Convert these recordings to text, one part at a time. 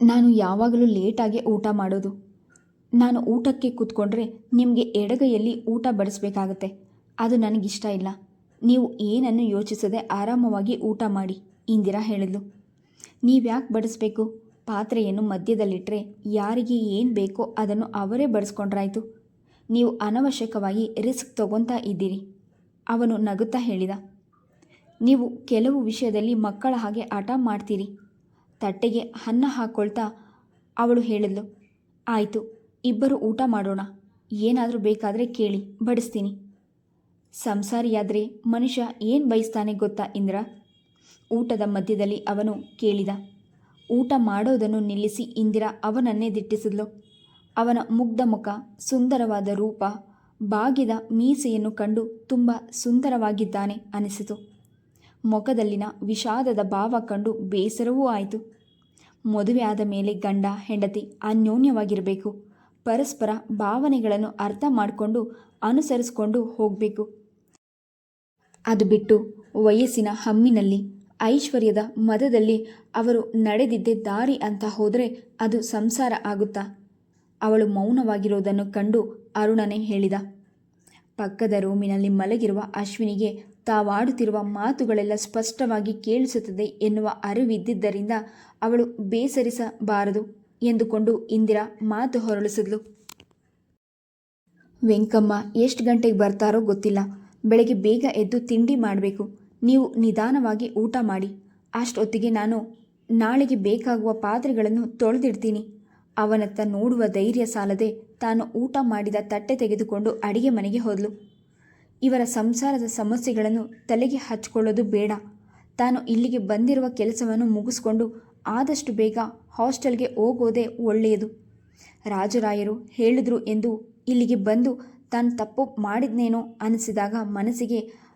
ನಾನು ಯಾವಾಗಲೂ ಲೇಟಾಗಿ ಊಟ ಮಾಡೋದು. ನಾನು ಊಟಕ್ಕೆ ಕೂತ್ಕೊಂಡ್ರೆ ನಿಮಗೆ ಎಡಗೈಯಲ್ಲಿ ಊಟ ಬಡಿಸ್ಬೇಕಾಗತ್ತೆ. ಅದು ನನಗಿಷ್ಟ ಇಲ್ಲ. ನೀವು ಏನನ್ನು ಯೋಚಿಸದೆ ಆರಾಮವಾಗಿ ಊಟ ಮಾಡಿ, ಇಂದಿರಾ ಹೇಳಿದ್ಲು. ನೀವ್ಯಾಕೆ ಬಡಿಸಬೇಕು? ಪಾತ್ರೆಯನ್ನು ಮಧ್ಯದಲ್ಲಿಟ್ಟರೆ ಯಾರಿಗೆ ಏನು ಬೇಕೋ ಅದನ್ನು ಅವರೇ ಬಡಿಸ್ಕೊಂಡ್ರಾಯ್ತು. ನೀವು ಅನವಶ್ಯಕವಾಗಿ ರಿಸ್ಕ್ ತಗೊತಾ ಇದ್ದೀರಿ, ಅವನು ನಗುತ್ತಾ ಹೇಳಿದ. ನೀವು ಕೆಲವು ವಿಷಯದಲ್ಲಿ ಮಕ್ಕಳ ಹಾಗೆ ಆಟ ಮಾಡ್ತೀರಿ. ತಟ್ಟೆಗೆ ಅನ್ನ ಹಾಕ್ಕೊಳ್ತಾ ಅವಳು ಹೇಳಿದ್ಲು, ಆಯಿತು, ಇಬ್ಬರು ಊಟ ಮಾಡೋಣ. ಏನಾದರೂ ಬೇಕಾದರೆ ಕೇಳಿ, ಬಡಿಸ್ತೀನಿ. ಸಂಸಾರಿಯಾದರೆ ಮನುಷ್ಯ ಏನು ಬಯಸ್ತಾನೆ ಗೊತ್ತಾ ಇಂದ್ರ? ಊಟದ ಮಧ್ಯದಲ್ಲಿ ಅವನು ಕೇಳಿದ, ಊಟ ಮಾಡೋದನ್ನು ನಿಲ್ಲಿಸಿ ಇಂದಿರಾ ಅವನನ್ನೇ ದಿಟ್ಟಿಸಿದ್ಲು. ಅವನ ಮುಗ್ಧ ಮುಖ ಸುಂದರವಾದ ರೂಪ, ಬಾಗಿದ ಮೀಸೆಯನ್ನು ಕಂಡು ತುಂಬ ಸುಂದರವಾಗಿದ್ದಾನೆ ಅನಿಸಿತು. ಮೊಗದಲ್ಲಿನ ವಿಷಾದದ ಭಾವ ಕಂಡು ಬೇಸರವೂ ಆಯಿತು. ಮದುವೆ ಆದ ಮೇಲೆ ಗಂಡ, ಹೆಂಡತಿ ಅನ್ಯೋನ್ಯವಾಗಿರಬೇಕು. ಪರಸ್ಪರ ಭಾವನೆಗಳನ್ನು ಅರ್ಥ ಮಾಡಿಕೊಂಡು ಅನುಸರಿಸಿಕೊಂಡು ಹೋಗಬೇಕು. ಅದು ಬಿಟ್ಟು ವಯಸ್ಸಿನ ಹಮ್ಮಿನಲ್ಲಿ, ಐಶ್ವರ್ಯದ ಮದದಲ್ಲಿ ಅವರು ನಡೆದಿದ್ದೇ ದಾರಿ ಅಂತ ಹೋದರೆ ಅದು ಸಂಸಾರ ಆಗುತ್ತಾ? ಅವಳು ಮೌನವಾಗಿರೋದನ್ನು ಕಂಡು ಅರುಣನೇ ಹೇಳಿದ, ಪಕ್ಕದ ರೂಮಿನಲ್ಲಿ ಮಲಗಿರುವ ಅಶ್ವಿನಿಗೆ ತಾವಾಡುತ್ತಿರುವ ಮಾತುಗಳೆಲ್ಲ ಸ್ಪಷ್ಟವಾಗಿ ಕೇಳಿಸುತ್ತದೆ ಎನ್ನುವ ಅರಿವಿದ್ದಿದ್ದರಿಂದ ಅವಳು ಬೇಸರಿಸಬಾರದು ಎಂದುಕೊಂಡು ಇಂದಿರಾ ಮಾತು ಹೊರಳಿಸಿದ್ಲು. ವೆಂಕಮ್ಮ, ಎಷ್ಟು ಗಂಟೆಗೆ ಬರ್ತಾರೋ ಗೊತ್ತಿಲ್ಲ. ಬೆಳಗ್ಗೆ ಬೇಗ ಎದ್ದು ತಿಂಡಿ ಮಾಡಬೇಕು. ನೀವು ನಿಧಾನವಾಗಿ ಊಟ ಮಾಡಿ. ಅಷ್ಟೊತ್ತಿಗೆ ನಾನು ನಾಳೆಗೆ ಬೇಕಾಗುವ ಪಾತ್ರೆಗಳನ್ನು ತೊಳೆದಿಡ್ತೀನಿ. ಅವನತ್ತ ನೋಡುವ ಧೈರ್ಯ ಸಾಲದೆ ತಾನು ಊಟ ಮಾಡಿದ ತಟ್ಟೆ ತೆಗೆದುಕೊಂಡು ಅಡಿಗೆ ಮನೆಗೆ ಹೋದಳು ಇವರ ಸಂಸಾರದ ಸಮಸ್ಯೆಗಳನ್ನು ತಲೆಗೆ ಹಚ್ಕೊಳ್ಳೋದು ಬೇಡ. ತಾನು ಇಲ್ಲಿಗೆ ಬಂದಿರುವ ಕೆಲಸವನ್ನು ಮುಗಿಸ್ಕೊಂಡು ಆದಷ್ಟು ಬೇಗ ಹಾಸ್ಟೆಲ್ಗೆ ಹೋಗೋದೇ ಒಳ್ಳೆಯದು. ರಾಜರಾಯರು ಹೇಳಿದರು ಎಂದು ಇಲ್ಲಿಗೆ ಬಂದು ತಾನು ತಪ್ಪು ಮಾಡಿದ್ನೇನೋ ಅನಿಸಿದಾಗ ಮನಸ್ಸಿಗೆ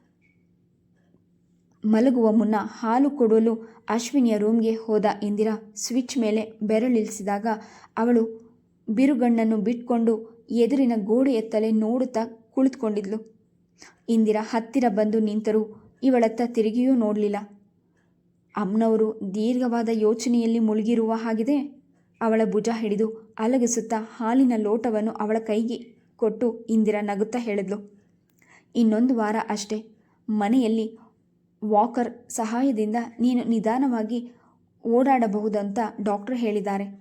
ಮಲಗುವ ಮುನ್ನ ಹಾಲು ಕೊಡಲು ಅಶ್ವಿನಿಯ ರೂಮ್ಗೆ ಹೋದ ಇಂದಿರಾ ಸ್ವಿಚ್ ಮೇಲೆ ಬೆರಳಿಳಿಸಿದಾಗ ಅವಳು ಬಿರುಗಣ್ಣನ್ನು ಬಿಟ್ಕೊಂಡು ಎದುರಿನ ಗೋಡೆ ತಲೆ ನೋಡುತ್ತಾ ಕುಳಿತುಕೊಂಡಿದ್ಲು. ಇಂದಿರಾ ಹತ್ತಿರ ಬಂದು ನಿಂತರೂ ಇವಳತ್ತ ತಿರುಗಿಯೂ ನೋಡಲಿಲ್ಲ. ಅಮ್ಮನವರು ದೀರ್ಘವಾದ ಯೋಚನೆಯಲ್ಲಿ ಮುಳುಗಿರುವ ಹಾಗಿದೆ. ಅವಳ ಭುಜ ಹಿಡಿದು ಅಲಗಿಸುತ್ತಾ ಹಾಲಿನ ಲೋಟವನ್ನು ಅವಳ ಕೈಗೆ ಕೊಟ್ಟು ಇಂದಿರಾ ನಗುತ್ತಾ ಹೇಳಿದ್ಲು. ಇನ್ನೊಂದು ವಾರ ಅಷ್ಟೇ. ಮನೆಯಲ್ಲಿ ವಾಕರ್ ಸಹಾಯದಿಂದ ನೀನು ನಿಧಾನವಾಗಿ ಓಡಾಡಬಹುದಂತ ಡಾಕ್ಟರ್ ಹೇಳಿದ್ದಾರೆ.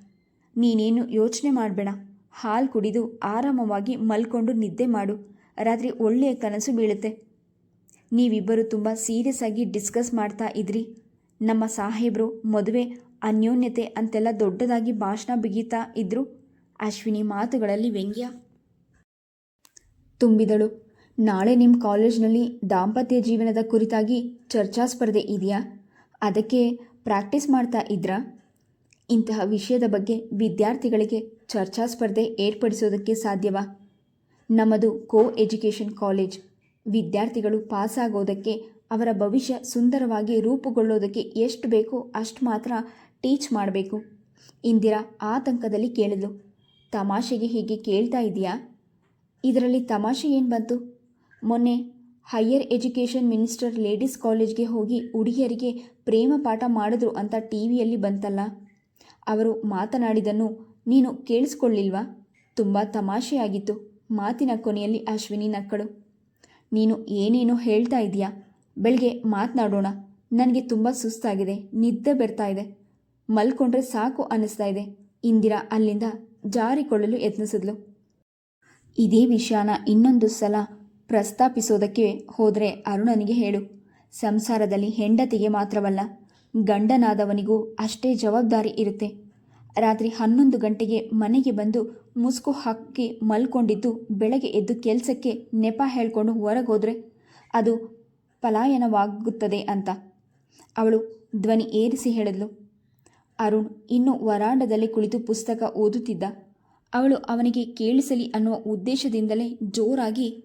ನೀನೇನು ಯೋಚನೆ ಮಾಡಬೇಡ. ಹಾಲು ಕುಡಿದು ಆರಾಮವಾಗಿ ಮಲ್ಕೊಂಡು ನಿದ್ದೆ ಮಾಡು. ರಾತ್ರಿ ಒಳ್ಳೆಯ ಕನಸು ಬೀಳುತ್ತೆ. ನೀವಿಬ್ಬರು ತುಂಬ ಸೀರಿಯಸ್ ಆಗಿ ಡಿಸ್ಕಸ್ ಮಾಡ್ತಾ ಇದ್ರಿ. ನಮ್ಮ ಸಾಹೇಬರು, ಮದುವೆ, ಅನ್ಯೋನ್ಯತೆ ಅಂತೆಲ್ಲ ದೊಡ್ಡದಾಗಿ ಭಾಷಣ ಬಿಗಿತಾ ಇದ್ರು. ಅಶ್ವಿನಿ ಮಾತುಗಳಲ್ಲಿ ವ್ಯಂಗ್ಯ. ತುಂಬಿದಳು. ನಾಳೆ ನಿಮ್ಮ ಕಾಲೇಜ್ನಲ್ಲಿ ದಾಂಪತ್ಯ ಜೀವನದ ಕುರಿತಾಗಿ ಚರ್ಚಾ ಸ್ಪರ್ಧೆ ಇದೆಯಾ? ಅದಕ್ಕೆ ಪ್ರಾಕ್ಟೀಸ್ ಮಾಡ್ತಾ ಇದ್ರಾ? ಇಂತಹ ವಿಷಯದ ಬಗ್ಗೆ ವಿದ್ಯಾರ್ಥಿಗಳಿಗೆ ಚರ್ಚಾ ಸ್ಪರ್ಧೆ ಏರ್ಪಡಿಸೋದಕ್ಕೆ ಸಾಧ್ಯವಾ? ನಮ್ಮದು ಕೋ ಎಜುಕೇಷನ್ ಕಾಲೇಜ್ ವಿದ್ಯಾರ್ಥಿಗಳು ಪಾಸಾಗೋದಕ್ಕೆ, ಅವರ ಭವಿಷ್ಯ ಸುಂದರವಾಗಿ ರೂಪುಗೊಳ್ಳೋದಕ್ಕೆ ಎಷ್ಟು ಬೇಕೋ ಅಷ್ಟು ಮಾತ್ರ ಟೀಚ್ ಮಾಡಬೇಕು. ಇಂದಿರಾ ಆತಂಕದಲ್ಲಿ ಕೇಳಿದ್ಲು. ತಮಾಷೆಗೆ ಹೀಗೆ ಕೇಳ್ತಾ ಇದೆಯಾ ಇದರಲ್ಲಿ ತಮಾಷೆ ಏನು ಬಂತು? ಮೊನ್ನೆ ಹೈಯರ್ ಎಜುಕೇಷನ್ ಮಿನಿಸ್ಟರ್ ಲೇಡೀಸ್ ಕಾಲೇಜ್ಗೆ ಹೋಗಿ ಹುಡುಗಿಯರಿಗೆ ಪ್ರೇಮ ಪಾಠ ಮಾಡಿದ್ರು ಅಂತ ಟಿ ವಿಯಲ್ಲಿ ಬಂತಲ್ಲ? ಅವರು ಮಾತನಾಡಿದನ್ನು ನೀನು ಕೇಳಿಸ್ಕೊಳ್ಳಿಲ್ವಾ? ತುಂಬ ತಮಾಷೆಯಾಗಿತ್ತು. ಮಾತಿನ ಕೊನೆಯಲ್ಲಿ ಅಶ್ವಿನಿ ನಕ್ಕಳು. ನೀನು ಏನೇನೋ ಹೇಳ್ತಾ ಇದೀಯಾ ಬೆಳಗ್ಗೆ ಮಾತನಾಡೋಣ. ನನಗೆ ತುಂಬ ಸುಸ್ತಾಗಿದೆ, ನಿದ್ದೆ ಬರ್ತಾ ಇದೆ. ಮಲ್ಕೊಂಡ್ರೆ ಸಾಕು ಅನ್ನಿಸ್ತಾ ಇದೆ. ಇಂದಿರಾ ಅಲ್ಲಿಂದ ಜಾರಿಕೊಳ್ಳಲು ಯತ್ನಿಸಿದ್ಲು. ಇದೇ ವಿಷಯನ ಇನ್ನೊಂದು ಸಲ ಪ್ರಸ್ತಾಪಿಸೋದಕ್ಕೆ ಹೋದರೆ ಅರುಣನಿಗೆ ಹೇಳು. ಸಂಸಾರದಲ್ಲಿ ಹೆಂಡತಿಗೆ ಮಾತ್ರವಲ್ಲ, ಗಂಡನಾದವನಿಗೂ ಅಷ್ಟೇ ಜವಾಬ್ದಾರಿ ಇರುತ್ತೆ. ರಾತ್ರಿ ಹನ್ನೊಂದು ಗಂಟೆಗೆ ಮನೆಗೆ ಬಂದು ಮುಸುಕು ಹಾಕಿ ಮಲ್ಕೊಂಡಿದ್ದು ಬೆಳಗ್ಗೆ ಎದ್ದು ಕೆಲಸಕ್ಕೆ ನೆಪ ಹೇಳ್ಕೊಂಡು ಹೊರಗೋದ್ರೆ ಅದು ಪಲಾಯನವಾಗುತ್ತದೆ ಅಂತ. ಅವಳು ಧ್ವನಿ ಏರಿಸಿ ಹೇಳಿದ್ಲು. ಅರುಣ್ ಇನ್ನೂ ವರಾಂಡದಲ್ಲಿ ಕುಳಿತು ಪುಸ್ತಕ ಓದುತ್ತಿದ್ದ. ಅವಳು ಅವನಿಗೆ ಕೇಳಿಸಲಿ ಅನ್ನುವ ಉದ್ದೇಶದಿಂದಲೇ ಜೋರಾಗಿ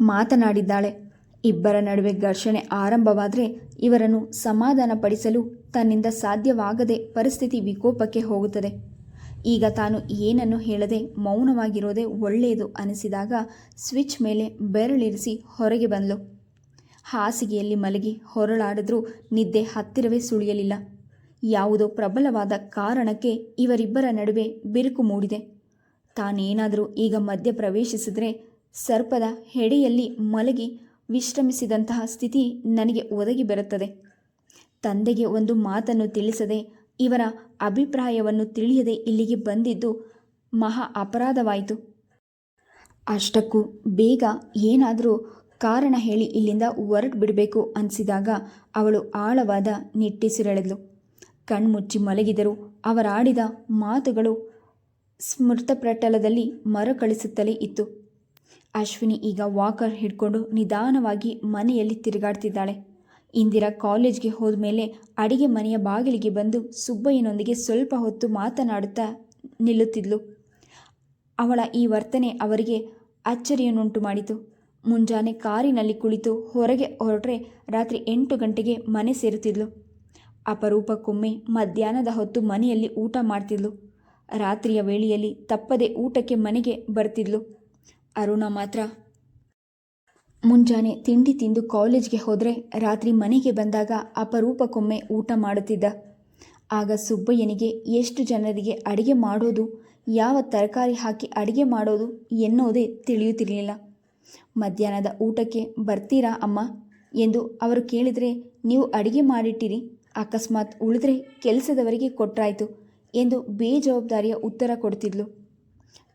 ಮಾತನಾಡಿದ್ದಾಳೆ. ಇಬ್ಬರ ನಡುವೆ ಘರ್ಷಣೆ ಆರಂಭವಾದರೆ ಇವರನ್ನು ಸಮಾಧಾನಪಡಿಸಲು ತನ್ನಿಂದ ಸಾಧ್ಯವಾಗದೆ ಪರಿಸ್ಥಿತಿ ವಿಕೋಪಕ್ಕೆ ಹೋಗುತ್ತದೆ. ಈಗ ತಾನು ಏನನ್ನು ಹೇಳದೆ ಮೌನವಾಗಿರೋದೇ ಒಳ್ಳೆಯದು ಅನಿಸಿದಾಗ ಸ್ವಿಚ್ ಮೇಲೆ ಬೆರಳಿರಿಸಿ ಹೊರಗೆ ಬಂದಳು ಹಾಸಿಗೆಯಲ್ಲಿ ಮಲಗಿ ಹೊರಳಾಡಿದ್ರೂ ನಿದ್ದೆ ಹತ್ತಿರವೇ ಸುಳಿಯಲಿಲ್ಲ. ಯಾವುದೋ ಪ್ರಬಲವಾದ ಕಾರಣಕ್ಕೆ ಇವರಿಬ್ಬರ ನಡುವೆ ಬಿರುಕು ಮೂಡಿದೆ. ತಾನೇನಾದರೂ ಈಗ ಮಧ್ಯ ಪ್ರವೇಶಿಸಿದರೆ ಸರ್ಪದ ಹೆಡೆಯಲ್ಲಿ ಮಲಗಿ ವಿಶ್ರಮಿಸಿದಂತಹ ಸ್ಥಿತಿ ನನಗೆ ಒದಗಿ ಬರುತ್ತದೆ. ತಂದೆಗೆ ಒಂದು ಮಾತನ್ನು ತಿಳಿಸದೆ ಇವರ ಅಭಿಪ್ರಾಯವನ್ನು ತಿಳಿಯದೆ ಇಲ್ಲಿಗೆ ಬಂದಿದ್ದು ಮಹಾ ಅಪರಾಧವಾಯಿತು. ಅಷ್ಟಕ್ಕೂ ಬೇಗ ಏನಾದರೂ ಕಾರಣ ಹೇಳಿ ಇಲ್ಲಿಂದ ಹೊರಟು ಬಿಡಬೇಕು ಅನಿಸಿದಾಗ ಅವಳು ಆಳವಾದ ನಿಟ್ಟುಸಿರೆಳೆದ್ಲು ಕಣ್ಮುಚ್ಚಿ ಮಲಗಿದರು ಅವರಾಡಿದ ಮಾತುಗಳು ಸ್ಮೃತಪ್ರಟಲದಲ್ಲಿ ಮರುಕಳಿಸುತ್ತಲೇ ಇತ್ತು. ಅಶ್ವಿನಿ ಈಗ ವಾಕರ್ ಹಿಡ್ಕೊಂಡು ನಿಧಾನವಾಗಿ ಮನೆಯಲ್ಲಿ ತಿರುಗಾಡ್ತಿದ್ದಾಳೆ. ಇಂದಿರಾ ಕಾಲೇಜ್ಗೆ ಹೋದ ಮೇಲೆ ಅಡಿಗೆ ಮನೆಯ ಬಾಗಿಲಿಗೆ ಬಂದು ಸುಬ್ಬಯ್ಯನೊಂದಿಗೆ ಸ್ವಲ್ಪ ಹೊತ್ತು ಮಾತನಾಡುತ್ತಾ ನಿಲ್ಲುತ್ತಿದ್ಲು. ಅವಳ ಈ ವರ್ತನೆ ಅವರಿಗೆ ಅಚ್ಚರಿಯನ್ನುಂಟು ಮಾಡಿತು. ಮುಂಜಾನೆ ಕಾರಿನಲ್ಲಿ ಕುಳಿತು ಹೊರಗೆ ಹೊರಟ್ರೆ ರಾತ್ರಿ ಎಂಟು ಗಂಟೆಗೆ ಮನೆ ಸೇರುತ್ತಿದ್ಲು. ಅಪರೂಪಕ್ಕೊಮ್ಮೆ ಮಧ್ಯಾಹ್ನದ ಹೊತ್ತು ಮನೆಯಲ್ಲಿ ಊಟ ಮಾಡ್ತಿದ್ಲು. ರಾತ್ರಿಯ ವೇಳೆಯಲ್ಲಿ ತಪ್ಪದೆ ಊಟಕ್ಕೆ ಮನೆಗೆ ಬರ್ತಿದ್ಲು. ಅರುಣ ಮಾತ್ರ ಮುಂಜಾನೆ ತಿಂಡಿ ತಿಂದು ಕಾಲೇಜ್ಗೆ ಹೋದರೆ ರಾತ್ರಿ ಮನೆಗೆ ಬಂದಾಗ ಅಪರೂಪಕ್ಕೊಮ್ಮೆ ಊಟ ಮಾಡುತ್ತಿದ್ದ. ಆಗ ಸುಬ್ಬಯ್ಯನಿಗೆ ಎಷ್ಟು ಜನರಿಗೆ ಅಡಿಗೆ ಮಾಡೋದು, ಯಾವ ತರಕಾರಿ ಹಾಕಿ ಅಡಿಗೆ ಮಾಡೋದು ಎನ್ನುವುದೇ ತಿಳಿಯುತ್ತಿರಲಿಲ್ಲ. ಮಧ್ಯಾಹ್ನದ ಊಟಕ್ಕೆ ಬರ್ತೀರಾ ಅಮ್ಮ? ಎಂದು ಅವರು ಕೇಳಿದರೆ, ನೀವು ಅಡಿಗೆ ಮಾಡಿಟ್ಟಿರಿ, ಅಕಸ್ಮಾತ್ ಉಳಿದ್ರೆ ಕೆಲಸದವರಿಗೆ ಕೊಟ್ಟರಾಯಿತು ಎಂದು ಬೇಜವಾಬ್ದಾರಿಯ ಉತ್ತರ ಕೊಡ್ತಿದ್ಲು.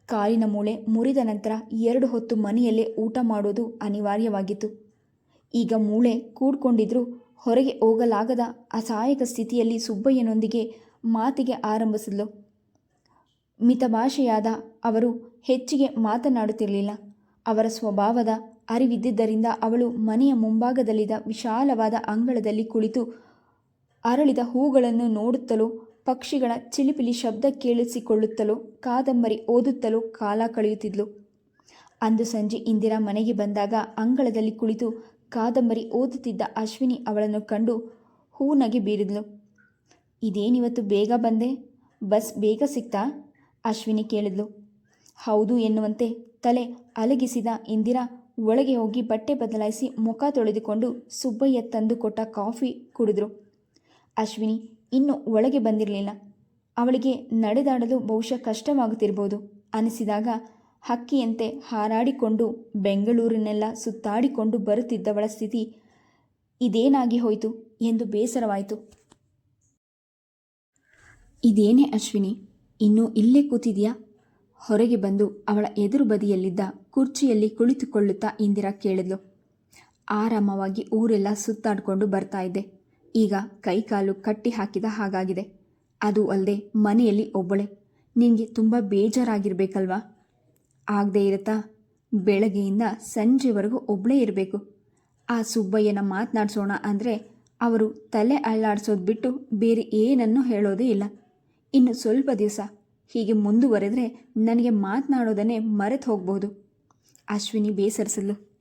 ಕಾಲಿನ ಮೂಳೆ ಮುರಿದ ನಂತರ ಎರಡು ಹೊತ್ತು ಮನೆಯಲ್ಲೇ ಊಟ ಮಾಡೋದು ಅನಿವಾರ್ಯವಾಗಿತ್ತು. ಈಗ ಮೂಳೆ ಕೂಡ್ಕೊಂಡಿದ್ರೂ ಹೊರಗೆ ಹೋಗಲಾಗದ ಅಸಹಾಯಕ ಸ್ಥಿತಿಯಲ್ಲಿ ಸುಬ್ಬಯ್ಯನೊಂದಿಗೆ ಮಾತಿಗೆ ಆರಂಭಿಸಿದ್ಲು. ಮಿತಭಾಷೆಯಾದ ಅವರು ಹೆಚ್ಚಿಗೆ ಮಾತನಾಡುತ್ತಿರಲಿಲ್ಲ. ಅವರ ಸ್ವಭಾವದ ಅರಿವಿದ್ದಿದ್ದರಿಂದ ಅವಳು ಮನೆಯ ಮುಂಭಾಗದಲ್ಲಿದ್ದ ವಿಶಾಲವಾದ ಅಂಗಳದಲ್ಲಿ ಕುಳಿತು ಅರಳಿದ ಹೂಗಳನ್ನು ನೋಡುತ್ತಲೋ ಪಕ್ಷಿಗಳ ಚಿಲಿಪಿಲಿ ಶಬ್ದ ಕೇಳಿಸಿಕೊಳ್ಳುತ್ತಲೋ, ಕಾದಂಬರಿ ಓದುತ್ತಲೋ ಕಾಲ ಕಳೆಯುತ್ತಿದ್ಲು. ಅಂದು ಸಂಜೆ ಇಂದಿರಾ ಮನೆಗೆ ಬಂದಾಗ ಅಂಗಳದಲ್ಲಿ ಕುಳಿತು ಕಾದಂಬರಿ ಓದುತ್ತಿದ್ದ ಅಶ್ವಿನಿ ಅವಳನ್ನು ಕಂಡು ಹೂನಗೆ ಬೀರಿದ್ಲು. ಇದೇನಿವತ್ತು ಬೇಗ ಬಂದೆ? ಬಸ್ ಬೇಗ ಸಿಕ್ತಾ? ಅಶ್ವಿನಿ ಕೇಳಿದ್ಲು. ಹೌದು ಎನ್ನುವಂತೆ ತಲೆ ಅಲಗಿಸಿದ ಇಂದಿರಾ ಒಳಗೆ ಹೋಗಿ ಬಟ್ಟೆ ಬದಲಾಯಿಸಿ ಮುಖ ತೊಳೆದುಕೊಂಡು ಸುಬ್ಬಯ್ಯ ತಂದು ಕೊಟ್ಟ ಕಾಫಿ ಕುಡಿದ್ರು. ಅಶ್ವಿನಿ ಇನ್ನೂ ಒಳಗೆ ಬಂದಿರಲಿಲ್ಲ. ಅವಳಿಗೆ ನಡೆದಾಡಲು ಬಹುಶಃ ಕಷ್ಟವಾಗುತ್ತಿರಬಹುದು ಅನಿಸಿದಾಗ ಹಕ್ಕಿಯಂತೆ ಹಾರಾಡಿಕೊಂಡು ಬೆಂಗಳೂರಿನೆಲ್ಲ ಸುತ್ತಾಡಿಕೊಂಡು ಬರುತ್ತಿದ್ದವಳ ಸ್ಥಿತಿ ಇದೇನಾಗಿ ಹೋಯಿತು ಎಂದು ಬೇಸರವಾಯಿತು. ಇದೇನೇ ಅಶ್ವಿನಿ, ಇನ್ನೂ ಇಲ್ಲೇ ಕೂತಿದೆಯಾ? ಹೊರಗೆ ಬಂದು ಅವಳ ಎದುರು ಬದಿಯಲ್ಲಿದ್ದ ಕುರ್ಚಿಯಲ್ಲಿ ಕುಳಿತುಕೊಳ್ಳುತ್ತಾ ಇಂದಿರಾ ಕೇಳಿದ್ಲು. ಆರಾಮವಾಗಿ ಊರೆಲ್ಲ ಸುತ್ತಾಡಿಕೊಂಡು ಬರ್ತಾ ಇದ್ದೆ. ಈಗ ಕೈಕಾಲು ಕಟ್ಟಿ ಹಾಕಿದ ಹಾಗಾಗಿದೆ. ಅದು ಅಲ್ಲದೆ ಮನೆಯಲ್ಲಿ ಒಬ್ಬಳೆ. ನಿನಗೆ ತುಂಬ ಬೇಜಾರಾಗಿರ್ಬೇಕಲ್ವಾ? ಆಗದೆ ಇರುತ್ತಾ? ಬೆಳಗ್ಗೆಯಿಂದ ಸಂಜೆವರೆಗೂ ಒಬ್ಬಳೇ ಇರಬೇಕು. ಆ ಸುಬ್ಬಯ್ಯನ ಮಾತನಾಡಿಸೋಣ ಅಂದರೆ ಅವರು ತಲೆ ಅಳ್ಳಾಡಿಸೋದು ಬಿಟ್ಟು ಬೇರೆ ಏನನ್ನೂ ಹೇಳೋದೇ ಇಲ್ಲ. ಇನ್ನು ಸ್ವಲ್ಪ ದಿವಸ ಹೀಗೆ ಮುಂದುವರೆದ್ರೆ ನನಗೆ ಮಾತನಾಡೋದನ್ನೇ ಮರೆತು ಹೋಗ್ಬೋದು ಅಶ್ವಿನಿ ಬೇಸರಿಸಲು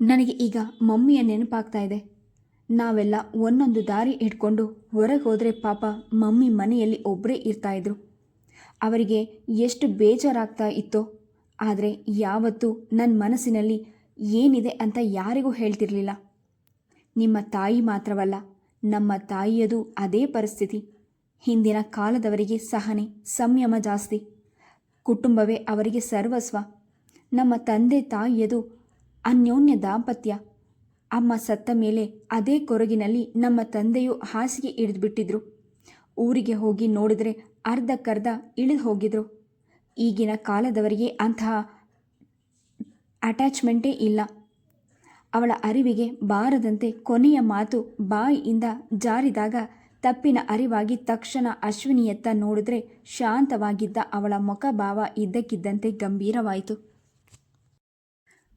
ನನಗೆ ಈಗ ಮಮ್ಮಿಯ ನೆನಪಾಗ್ತಾ ಇದೆ. ನಾವೆಲ್ಲ ಒಂದೊಂದು ದಾರಿ ಇಟ್ಕೊಂಡು ಹೊರಗೆ ಹೋದರೆ ಪಾಪ ಮಮ್ಮಿ ಮನೆಯಲ್ಲಿ ಒಬ್ಬರೇ ಇರ್ತಾಯಿದ್ರು ಅವರಿಗೆ ಎಷ್ಟು ಬೇಜಾರಾಗ್ತಾ ಇತ್ತೋ, ಆದರೆ ಯಾವತ್ತೂ ನನ್ನ ಮನಸ್ಸಿನಲ್ಲಿ ಏನಿದೆ ಅಂತ ಯಾರಿಗೂ ಹೇಳ್ತಿರ್ಲಿಲ್ಲ. ನಿಮ್ಮ ತಾಯಿ ಮಾತ್ರವಲ್ಲ, ನಮ್ಮ ತಾಯಿಯದು ಅದೇ ಪರಿಸ್ಥಿತಿ. ಹಿಂದಿನ ಕಾಲದವರಿಗೆ ಸಹನೆ, ಸಂಯಮ ಜಾಸ್ತಿ. ಕುಟುಂಬವೇ ಅವರಿಗೆ ಸರ್ವಸ್ವ. ನಮ್ಮ ತಂದೆ ತಾಯಿಯದು ಅನ್ಯೋನ್ಯ ದಾಂಪತ್ಯ. ಅಮ್ಮ ಸತ್ತ ಮೇಲೆ ಅದೇ ಕೊರಗಿನಲ್ಲಿ ನಮ್ಮ ತಂದೆಯು ಹಾಸಿಗೆ ಹಿಡಿದುಬಿಟ್ಟಿದ್ರು. ಊರಿಗೆ ಹೋಗಿ ನೋಡಿದ್ರೆ ಅರ್ಧಕ್ಕರ್ಧ ಇಳಿದು ಹೋಗಿದ್ರು. ಈಗಿನ ಕಾಲದವರಿಗೆ ಅಂತಹ ಅಟ್ಯಾಚ್ಮೆಂಟೇ ಇಲ್ಲ. ಅವಳ ಅರಿವಿಗೆ ಬಾರದಂತೆ ಕೊನೆಯ ಮಾತು ಬಾಯಿಯಿಂದ ಜಾರಿದಾಗ ತಪ್ಪಿನ ಅರಿವಾಗಿ ತಕ್ಷಣ ಅಶ್ವಿನಿಯತ್ತ ನೋಡಿದ್ರೆ ಶಾಂತವಾಗಿದ್ದ ಅವಳ ಮುಖಭಾವ ಇದ್ದಕ್ಕಿದ್ದಂತೆ ಗಂಭೀರವಾಯಿತು.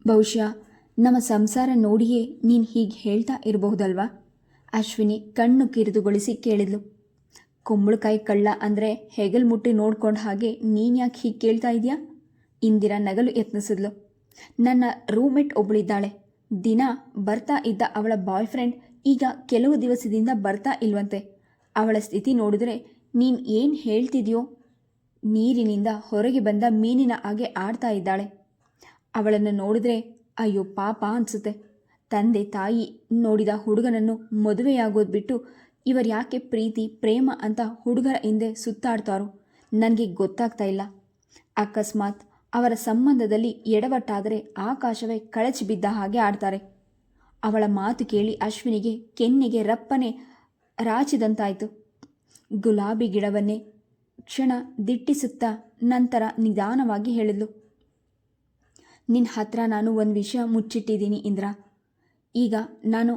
ಬಹುಶಃ ನಮ್ಮ ಸಂಸಾರ ನೋಡಿಯೇ ನೀನು ಹೀಗೆ ಹೇಳ್ತಾ ಇರಬಹುದಲ್ವಾ? ಅಶ್ವಿನಿ ಕಣ್ಣು ಕಿರಿದುಗೊಳಿಸಿ ಕೇಳಿದ್ಲು. ಕುಂಬಳಕಾಯಿ ಕಳ್ಳ ಅಂದರೆ ಹೆಗಲ್ ಮುಟ್ಟಿ ನೋಡ್ಕೊಂಡ ಹಾಗೆ ನೀನು ಯಾಕೆ ಹೀಗೆ ಕೇಳ್ತಾ ಇದೆಯಾ? ಇಂದಿರಾ ನಗಲು ಯತ್ನಿಸಿದ್ಲು. ನನ್ನ ರೂಮ್ಮೇಟ್ ಒಬ್ಬಳಿದ್ದಾಳೆ ದಿನ ಬರ್ತಾ ಇದ್ದ ಅವಳ ಬಾಯ್ ಫ್ರೆಂಡ್ ಈಗ ಕೆಲವು ದಿವಸದಿಂದ ಬರ್ತಾ ಇಲ್ವಂತೆ. ಅವಳ ಸ್ಥಿತಿ ನೋಡಿದ್ರೆ ನೀನು ಏನು ಹೇಳ್ತಿದ್ಯೋ? ನೀರಿನಿಂದ ಹೊರಗೆ ಬಂದ ಮೀನಿನ ಹಾಗೆ ಆಡ್ತಾ ಇದ್ದಾಳೆ. ಅವಳನ್ನು ನೋಡಿದ್ರೆ ಅಯ್ಯೋ ಪಾಪ ಅನಿಸುತ್ತೆ. ತಂದೆ ತಾಯಿ ನೋಡಿದ ಹುಡುಗನನ್ನು ಮದುವೆಯಾಗೋದು ಬಿಟ್ಟು ಇವರು ಯಾಕೆ ಪ್ರೀತಿ, ಪ್ರೇಮ ಅಂತ ಹುಡುಗರ ಹಿಂದೆ ಸುತ್ತಾಡ್ತಾರೋ? ನನಗೆ ಗೊತ್ತಾಗ್ತಾ ಇಲ್ಲ. ಅಕಸ್ಮಾತ್ ಅವರ ಸಂಬಂಧದಲ್ಲಿ ಎಡವಟ್ಟಾದರೆ ಆಕಾಶವೇ ಕಳಚಿ ಬಿದ್ದ ಹಾಗೆ ಆಡ್ತಾರೆ. ಅವಳ ಮಾತು ಕೇಳಿ ಅಶ್ವಿನಿಗೆ ಕೆನ್ನೆಗೆ ರಪ್ಪನೆ ರಾಚಿದಂತಾಯಿತು. ಗುಲಾಬಿ ಗಿಡವನ್ನೇ ಕ್ಷಣ ದಿಟ್ಟಿಸುತ್ತಾ ನಂತರ ನಿಧಾನವಾಗಿ ಹೇಳಿದ್ಲು. ನಿನ್ನ ಹತ್ರ ನಾನು ಒಂದು ವಿಷಯ ಮುಚ್ಚಿಟ್ಟಿದ್ದೀನಿ ಇಂದ್ರ. ಈಗ ನಾನು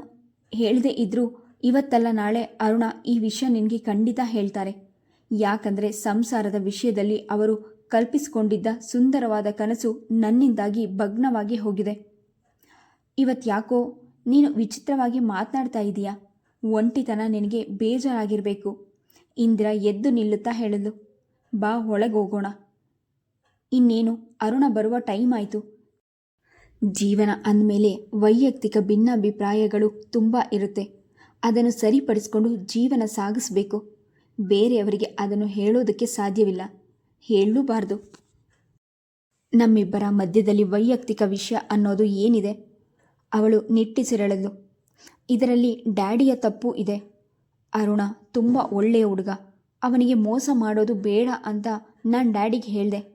ಹೇಳದೇ ಇದ್ದರೂ ಇವತ್ತಲ್ಲ ನಾಳೆ ಅರುಣ ಈ ವಿಷಯ ನಿನಗೆ ಖಂಡಿತ ಹೇಳ್ತಾರೆ. ಯಾಕಂದರೆ ಸಂಸಾರದ ವಿಷಯದಲ್ಲಿ ಅವರು ಕಲ್ಪಿಸಿಕೊಂಡಿದ್ದ ಸುಂದರವಾದ ಕನಸು ನನ್ನಿಂದಾಗಿ ಭಗ್ನವಾಗಿ ಹೋಗಿದೆ. ಇವತ್ತು ಯಾಕೋ ನೀನು ವಿಚಿತ್ರವಾಗಿ ಮಾತನಾಡ್ತಾ ಇದೀಯಾ? ಒಂಟಿತನ ನಿನಗೆ ಬೇಜಾರಾಗಿರಬೇಕು. ಇಂದ್ರ ಎದ್ದು ನಿಲ್ಲುತ್ತಾ ಹೇಳಲು, ಬಾ ಒಳಗೋಗೋಣ ಇನ್ನೇನು, ಅರುಣ ಬರುವ ಟೈಮ್ ಆಯಿತು. ಜೀವನ ಅಂದಮೇಲೆ ವೈಯಕ್ತಿಕ ಭಿನ್ನಾಭಿಪ್ರಾಯಗಳು ತುಂಬ ಇರುತ್ತೆ. ಅದನ್ನು ಸರಿಪಡಿಸಿಕೊಂಡು ಜೀವನ ಸಾಗಿಸಬೇಕು. ಬೇರೆಯವರಿಗೆ ಅದನ್ನು ಹೇಳೋದಕ್ಕೆ ಸಾಧ್ಯವಿಲ್ಲ. ಹೇಳಲೂಬಾರ್ದು. ನಮ್ಮಿಬ್ಬರ ಮಧ್ಯದಲ್ಲಿ ವೈಯಕ್ತಿಕ ವಿಷಯ ಅನ್ನೋದು ಏನಿದೆ? ಅವಳು ನಿಟ್ಟಿಸಿರಳಲು ಇದರಲ್ಲಿ ಡ್ಯಾಡಿಯ ತಪ್ಪು ಇದೆ. ಅರುಣ ತುಂಬ ಒಳ್ಳೆಯ ಹುಡುಗ. ಅವನಿಗೆ ಮೋಸ ಮಾಡೋದು ಬೇಡ ಅಂತ ನಾನು ಡ್ಯಾಡಿಗೆ ಹೇಳಿದೆ.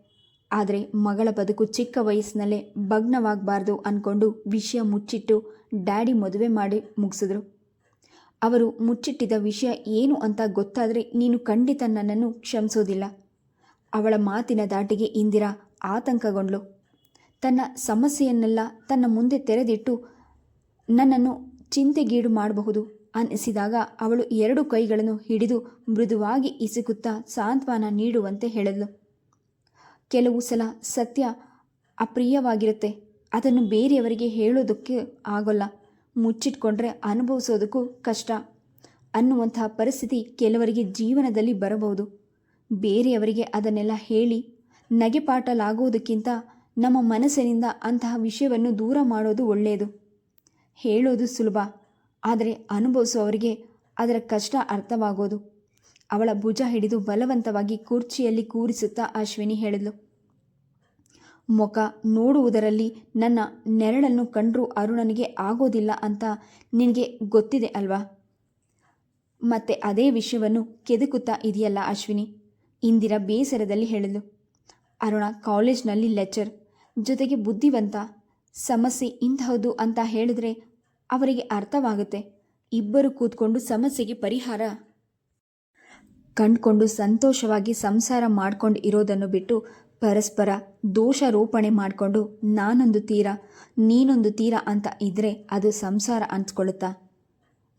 ಆದರೆ ಮಗಳ ಬದುಕು ಚಿಕ್ಕ ವಯಸ್ಸಿನಲ್ಲೇ ಭಗ್ನವಾಗಬಾರ್ದು ಅಂದ್ಕೊಂಡು ವಿಷಯ ಮುಚ್ಚಿಟ್ಟು ಡ್ಯಾಡಿ ಮದುವೆ ಮಾಡಿ ಮುಗಿಸಿದ್ರು. ಅವರು ಮುಚ್ಚಿಟ್ಟಿದ್ದ ವಿಷಯ ಏನು ಅಂತ ಗೊತ್ತಾದರೆ ನೀನು ಖಂಡಿತ ನನ್ನನ್ನು ಕ್ಷಮಿಸೋದಿಲ್ಲ. ಅವಳ ಮಾತಿನ ದಾಟಿಗೆ ಇಂದಿರಾ ಆತಂಕಗೊಂಡ್ಳು ತನ್ನ ಸಮಸ್ಯೆಯನ್ನೆಲ್ಲ ತನ್ನ ಮುಂದೆ ತೆರೆದಿಟ್ಟು ನನ್ನನ್ನು ಚಿಂತೆಗೀಡು ಮಾಡಬಹುದು ಅನಿಸಿದಾಗ ಅವಳು ಎರಡು ಕೈಗಳನ್ನು ಹಿಡಿದು ಮೃದುವಾಗಿ ಇಸುಕುತ್ತಾ ಸಾಂತ್ವನ ನೀಡುವಂತೆ ಹೇಳಿದ್ಲು. ಕೆಲವು ಸಲ ಸತ್ಯ ಅಪ್ರಿಯವಾಗಿರುತ್ತೆ. ಅದನ್ನು ಬೇರೆಯವರಿಗೆ ಹೇಳೋದಕ್ಕೆ ಆಗೋಲ್ಲ. ಮುಚ್ಚಿಟ್ಕೊಂಡ್ರೆ ಅನುಭವಿಸೋದಕ್ಕೂ ಕಷ್ಟ. ಅನ್ನುವಂತಹ ಪರಿಸ್ಥಿತಿ ಕೆಲವರಿಗೆ ಜೀವನದಲ್ಲಿ ಬರಬಹುದು. ಬೇರೆಯವರಿಗೆ ಅದನ್ನೆಲ್ಲ ಹೇಳಿ, ನಗೆಪಾಟಲಾಗೋದಕ್ಕಿಂತ ನಮ್ಮ ಮನಸ್ಸಿನಿಂದ ಅಂತಹ ವಿಷಯವನ್ನು ದೂರ ಮಾಡೋದು ಒಳ್ಳೆಯದು. ಹೇಳೋದು ಸುಲಭ. ಆದರೆ ಅನುಭವಿಸುವವರಿಗೆ ಅದರ ಕಷ್ಟ ಅರ್ಥವಾಗೋದು. ಅವಳ ಭುಜ ಹಿಡಿದು ಬಲವಂತವಾಗಿ ಕುರ್ಚಿಯಲ್ಲಿ ಕೂರಿಸುತ್ತಾ ಅಶ್ವಿನಿ ಹೇಳಿದಳು ಮುಖ ನೋಡುವುದರಲ್ಲಿ ನನ್ನ ನೆರಳನ್ನು ಕಂಡರೂ ಅರುಣನಿಗೆ ಆಗೋದಿಲ್ಲ ಅಂತ ನಿನಗೆ ಗೊತ್ತಿದೆ ಅಲ್ವಾ? ಮತ್ತೆ ಅದೇ ವಿಷಯವನ್ನು ಕೆದಕುತ್ತಾ ಇದೆಯಲ್ಲ ಅಶ್ವಿನಿ? ಇಂದಿರ ಬೇಸರದಲ್ಲಿ ಹೇಳಿದಳು ಅರುಣ, ಕಾಲೇಜ್ನಲ್ಲಿ ಲೆಕ್ಚರ್ ಜೊತೆಗೆ ಬುದ್ಧಿವಂತ, ಸಮಸ್ಯೆ ಇಂತಹದ್ದು ಅಂತ ಹೇಳಿದ್ರೆ ಅವರಿಗೆ ಅರ್ಥವಾಗುತ್ತೆ. ಇಬ್ಬರು ಕೂತ್ಕೊಂಡು ಸಮಸ್ಯೆಗೆ ಪರಿಹಾರ ಕಂಡ್ಕೊಂಡು ಸಂತೋಷವಾಗಿ ಸಂಸಾರ ಮಾಡ್ಕೊಂಡು ಇರೋದನ್ನು ಬಿಟ್ಟು ಪರಸ್ಪರ ದೋಷಾರೋಪಣೆ ಮಾಡಿಕೊಂಡು ನಾನೊಂದು ತೀರ, ನೀನೊಂದು ತೀರ ಅಂತ ಇದ್ದರೆ ಅದು ಸಂಸಾರ ಅನ್ಸ್ಕೊಳ್ಳುತ್ತಾ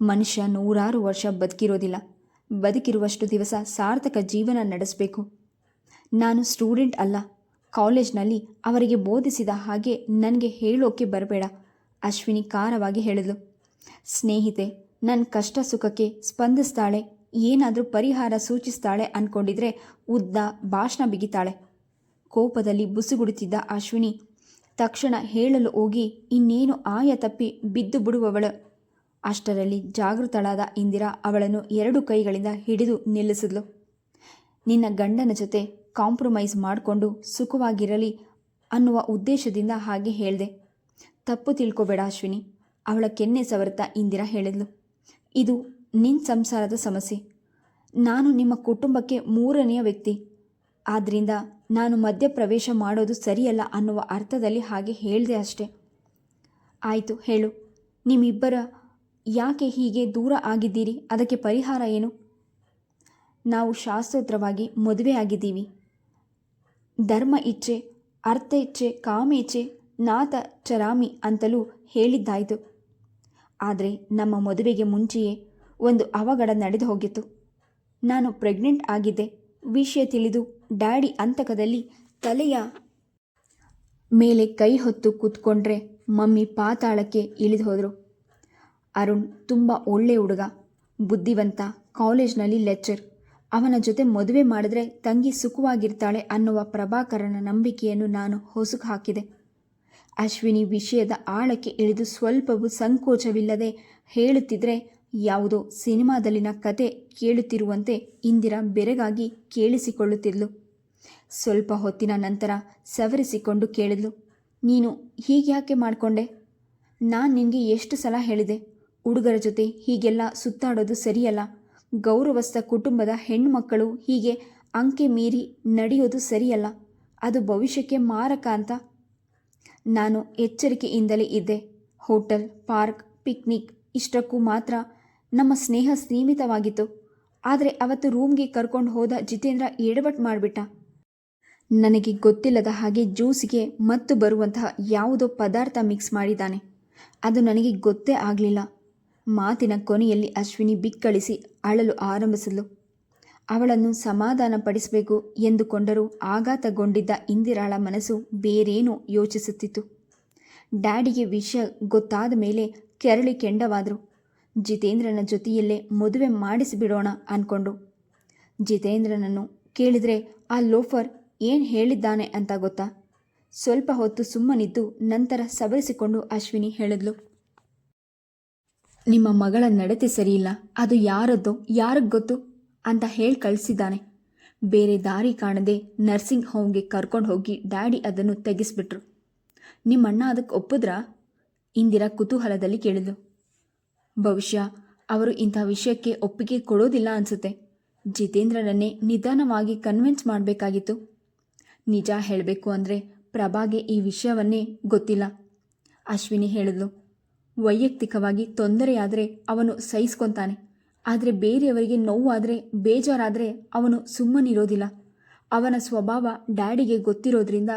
ಮನುಷ್ಯ ನೂರಾರು ವರ್ಷ ಬದುಕಿರೋದಿಲ್ಲ. ಬದುಕಿರುವಷ್ಟು ದಿವಸ ಸಾರ್ಥಕ ಜೀವನ ನಡೆಸಬೇಕು. ನಾನು ಸ್ಟೂಡೆಂಟ್ ಅಲ್ಲ. ಕಾಲೇಜ್ನಲ್ಲಿ ಅವರಿಗೆ ಬೋಧಿಸಿದ ಹಾಗೆ ನನಗೆ ಹೇಳೋಕೆ ಬರಬೇಡ, ಅಶ್ವಿನಿ ಖಾರವಾಗಿ ಹೇಳಿದ್ಲು. ಸ್ನೇಹಿತೆ ನನ್ನ ಕಷ್ಟ ಸುಖಕ್ಕೆ ಸ್ಪಂದಿಸ್ತಾಳೆ. ಏನಾದರೂ ಪರಿಹಾರ ಸೂಚಿಸ್ತಾಳೆ ಅಂದ್ಕೊಂಡಿದ್ರೆ ಉದ್ದ ಭಾಷಣ ಬಿಗಿತಾಳೆ. ಕೋಪದಲ್ಲಿ ಬುಸುಗುಡುತ್ತಿದ್ದ ಅಶ್ವಿನಿ ತಕ್ಷಣ ಹೇಳಲು ಹೋಗಿ, ಇನ್ನೇನು ಆಯ ತಪ್ಪಿ ಬಿದ್ದು ಬಿಡುವವಳು. ಅಷ್ಟರಲ್ಲಿ ಜಾಗೃತಳಾದ ಇಂದಿರಾ ಅವಳನ್ನು ಎರಡು ಕೈಗಳಿಂದ ಹಿಡಿದು ನಿಲ್ಲಿಸಿದ್ಲು. ನಿನ್ನ ಗಂಡನ ಜೊತೆ ಕಾಂಪ್ರಮೈಸ್ ಮಾಡಿಕೊಂಡು ಸುಖವಾಗಿರಲಿ ಅನ್ನುವ ಉದ್ದೇಶದಿಂದ ಹಾಗೆ ಹೇಳಿದೆ. ತಪ್ಪು ತಿಳ್ಕೊಬೇಡ ಅಶ್ವಿನಿ, ಅವಳ ಕೆನ್ನೆ ಸವರ್ತಾ ಇಂದಿರಾ ಹೇಳಿದ್ಲು. ಇದು ನಿನ್ನ ಸಂಸಾರದ ಸಮಸ್ಯೆ. ನಾನು ನಿಮ್ಮ ಕುಟುಂಬಕ್ಕೆ ಮೂರನೆಯ ವ್ಯಕ್ತಿ. ಆದ್ದರಿಂದ ನಾನು ಮಧ್ಯಪ್ರವೇಶ ಮಾಡೋದು ಸರಿಯಲ್ಲ ಅನ್ನುವ ಅರ್ಥದಲ್ಲಿ ಹಾಗೆ ಹೇಳಿದೆ ಅಷ್ಟೆ. ಆಯಿತು, ಹೇಳು. ನಿಮ್ಮಿಬ್ಬರ ಯಾಕೆ ಹೀಗೆ ದೂರ ಆಗಿದ್ದೀರಿ? ಅದಕ್ಕೆ ಪರಿಹಾರ ಏನು? ನಾವು ಶಾಸ್ತ್ರೋತ್ರವಾಗಿ ಮದುವೆ ಆಗಿದ್ದೀವಿ. ಧರ್ಮ ಇಚ್ಛೆ, ಅರ್ಥ ಇಚ್ಛೆ, ಕಾಮ ಇಚ್ಛೆ, ನಾಥ ಚರಾಮಿ ಅಂತಲೂ ಹೇಳಿದ್ದಾಯಿತು. ಆದರೆ ನಮ್ಮ ಮದುವೆಗೆ ಮುಂಚೆಯೇ ಒಂದು ಅವಘಡ ನಡೆದು ಹೋಗಿತ್ತು. ನಾನು ಪ್ರೆಗ್ನೆಂಟ್ ಆಗಿದ್ದೆ. ವಿಷಯ ತಿಳಿದು ಡ್ಯಾಡಿ ಅಂತಕದಲ್ಲಿ ತಲೆಯ ಮೇಲೆ ಕೈ ಹೊತ್ತು ಕೂತ್ಕೊಂಡ್ರೆ ಮಮ್ಮಿ ಪಾತಾಳಕ್ಕೆ ಇಳಿದು ಹೋದರು. ಅರುಣ್ ತುಂಬ ಒಳ್ಳೆ ಹುಡುಗ, ಬುದ್ಧಿವಂತ, ಕಾಲೇಜ್ನಲ್ಲಿ ಲೆಕ್ಚರ್. ಅವನ ಜೊತೆ ಮದುವೆ ಮಾಡಿದ್ರೆ ತಂಗಿ ಸುಖವಾಗಿರ್ತಾಳೆ ಅನ್ನುವ ಪ್ರಭಾಕರನ ನಂಬಿಕೆಯನ್ನು ನಾನು ಹೊಸಕು ಹಾಕಿದೆ. ಅಶ್ವಿನಿ ವಿಷಯದ ಆಳಕ್ಕೆ ಇಳಿದು ಸ್ವಲ್ಪವೂ ಸಂಕೋಚವಿಲ್ಲದೆ ಹೇಳುತ್ತಿದ್ರೆ ಯಾವುದೋ ಸಿನಿಮಾದಲ್ಲಿನ ಕತೆ ಕೇಳುತ್ತಿರುವಂತೆ ಇಂದಿರಾ ಬೆರಗಾಗಿ ಕೇಳಿಸಿಕೊಳ್ಳುತ್ತಿದ್ಲು. ಸ್ವಲ್ಪ ಹೊತ್ತಿನ ನಂತರ ಸವರಿಸಿಕೊಂಡು ಕೇಳಿದ್ಲು, ನೀನು ಹೀಗ್ಯಾಕೆ ಮಾಡಿಕೊಂಡೆ? ನಾನು ನಿನಗೆ ಎಷ್ಟು ಸಲ ಹೇಳಿದೆ, ಹುಡುಗರ ಜೊತೆ ಹೀಗೆಲ್ಲ ಸುತ್ತಾಡೋದು ಸರಿಯಲ್ಲ. ಗೌರವಸ್ಥ ಕುಟುಂಬದ ಹೆಣ್ಣುಮಕ್ಕಳು ಹೀಗೆ ಅಂಕೆ ಮೀರಿ ನಡೆಯೋದು ಸರಿಯಲ್ಲ. ಅದು ಭವಿಷ್ಯಕ್ಕೆ ಮಾರಕ ಅಂತ. ನಾನು ಎಚ್ಚರಿಕೆಯಿಂದಲೇ ಇದ್ದೆ. ಹೋಟೆಲ್, ಪಾರ್ಕ್, ಪಿಕ್ನಿಕ್, ಇಷ್ಟಕ್ಕೂ ಮಾತ್ರ ನಮ್ಮ ಸ್ನೇಹ ಸೀಮಿತವಾಗಿತ್ತು ಆದರೆ ಅವತ್ತು ರೂಮ್ಗೆ ಕರ್ಕೊಂಡು ಹೋದ ಜಿತೇಂದ್ರ ಎಡವಟ್ ಮಾಡಿಬಿಟ್ಟ. ನನಗೆ ಗೊತ್ತಿಲ್ಲದ ಹಾಗೆ ಜ್ಯೂಸ್ಗೆ ಮತ್ತು ಬರುವಂತಹ ಯಾವುದೋ ಪದಾರ್ಥ ಮಿಕ್ಸ್ ಮಾಡಿದ್ದಾನೆ. ಅದು ನನಗೆ ಗೊತ್ತೇ ಆಗಲಿಲ್ಲ. ಮಾತಿನ ಕೊನೆಯಲ್ಲಿ ಅಶ್ವಿನಿ ಬಿಕ್ಕಳಿಸಿ ಅಳಲು ಆರಂಭಿಸಲು ಅವಳನ್ನು ಸಮಾಧಾನಪಡಿಸಬೇಕು ಎಂದುಕೊಂಡರೂ ಆಘಾತಗೊಂಡಿದ್ದ ಇಂದಿರಾಳ ಮನಸ್ಸು ಬೇರೇನೋ ಯೋಚಿಸುತ್ತಿತ್ತು. ಡ್ಯಾಡಿಗೆ ವಿಷಯ ಗೊತ್ತಾದ ಮೇಲೆ ಕೆರಳಿ ಕೆಂಡವಾದರು. ಜಿತೇಂದ್ರನ ಜೊತೆಯಲ್ಲೇ ಮದುವೆ ಮಾಡಿಸಿಬಿಡೋಣ ಅಂದ್ಕೊಂಡು ಜಿತೇಂದ್ರನನ್ನು ಕೇಳಿದರೆ, ಆ ಲೋಫರ್ ಏನು ಹೇಳಿದ್ದಾನೆ ಅಂತ ಗೊತ್ತಾ? ಸ್ವಲ್ಪ ಹೊತ್ತು ಸುಮ್ಮನಿದ್ದು ನಂತರ ಸವರಿಸಿಕೊಂಡು ಅಶ್ವಿನಿ ಹೇಳಿದ್ಲು. ನಿಮ್ಮ ಮಗಳ ನಡತೆ ಸರಿಯಿಲ್ಲ, ಅದು ಯಾರದ್ದು ಯಾರಿಗೆ ಗೊತ್ತು? ಅಂತ ಹೇಳಿ ಕಳಿಸಿದ್ದಾನೆ. ಬೇರೆ ದಾರಿ ಕಾಣದೆ ನರ್ಸಿಂಗ್ ಹೋಮ್ಗೆ ಕರ್ಕೊಂಡು ಹೋಗಿ ಡ್ಯಾಡಿ ಅದನ್ನು ತೆಗೆಸ್ಬಿಟ್ರು. ನಿಮ್ಮಣ್ಣ ಅದಕ್ಕೆ ಒಪ್ಪಿದ್ರಾ? ಇಂದಿರಾ ಕುತೂಹಲದಲ್ಲಿ ಕೇಳಿದ್ಲು. ಬಹುಶಃ ಅವರು ಇಂಥ ವಿಷಯಕ್ಕೆ ಒಪ್ಪಿಗೆ ಕೊಡೋದಿಲ್ಲ ಅನಿಸುತ್ತೆ. ಜಿತೇಂದ್ರನನ್ನೇ ನಿಧಾನವಾಗಿ ಕನ್ವಿನ್ಸ್ ಮಾಡಬೇಕಾಗಿತ್ತು. ನಿಜ ಹೇಳಬೇಕು ಅಂದರೆ ಪ್ರಭಾಗೆ ಈ ವಿಷಯವನ್ನೇ ಗೊತ್ತಿಲ್ಲ. ಅಶ್ವಿನಿ ಹೇಳಿದ್ಲು, ವೈಯಕ್ತಿಕವಾಗಿ ತೊಂದರೆಯಾದರೆ ಅವನು ಸಹಿಸ್ಕೊತಾನೆ. ಆದರೆ ಬೇರೆಯವರಿಗೆ ನೋವಾದರೆ, ಬೇಜಾರಾದರೆ ಅವನು ಸುಮ್ಮನಿರೋದಿಲ್ಲ. ಅವನ ಸ್ವಭಾವ ಡ್ಯಾಡಿಗೆ ಗೊತ್ತಿರೋದ್ರಿಂದ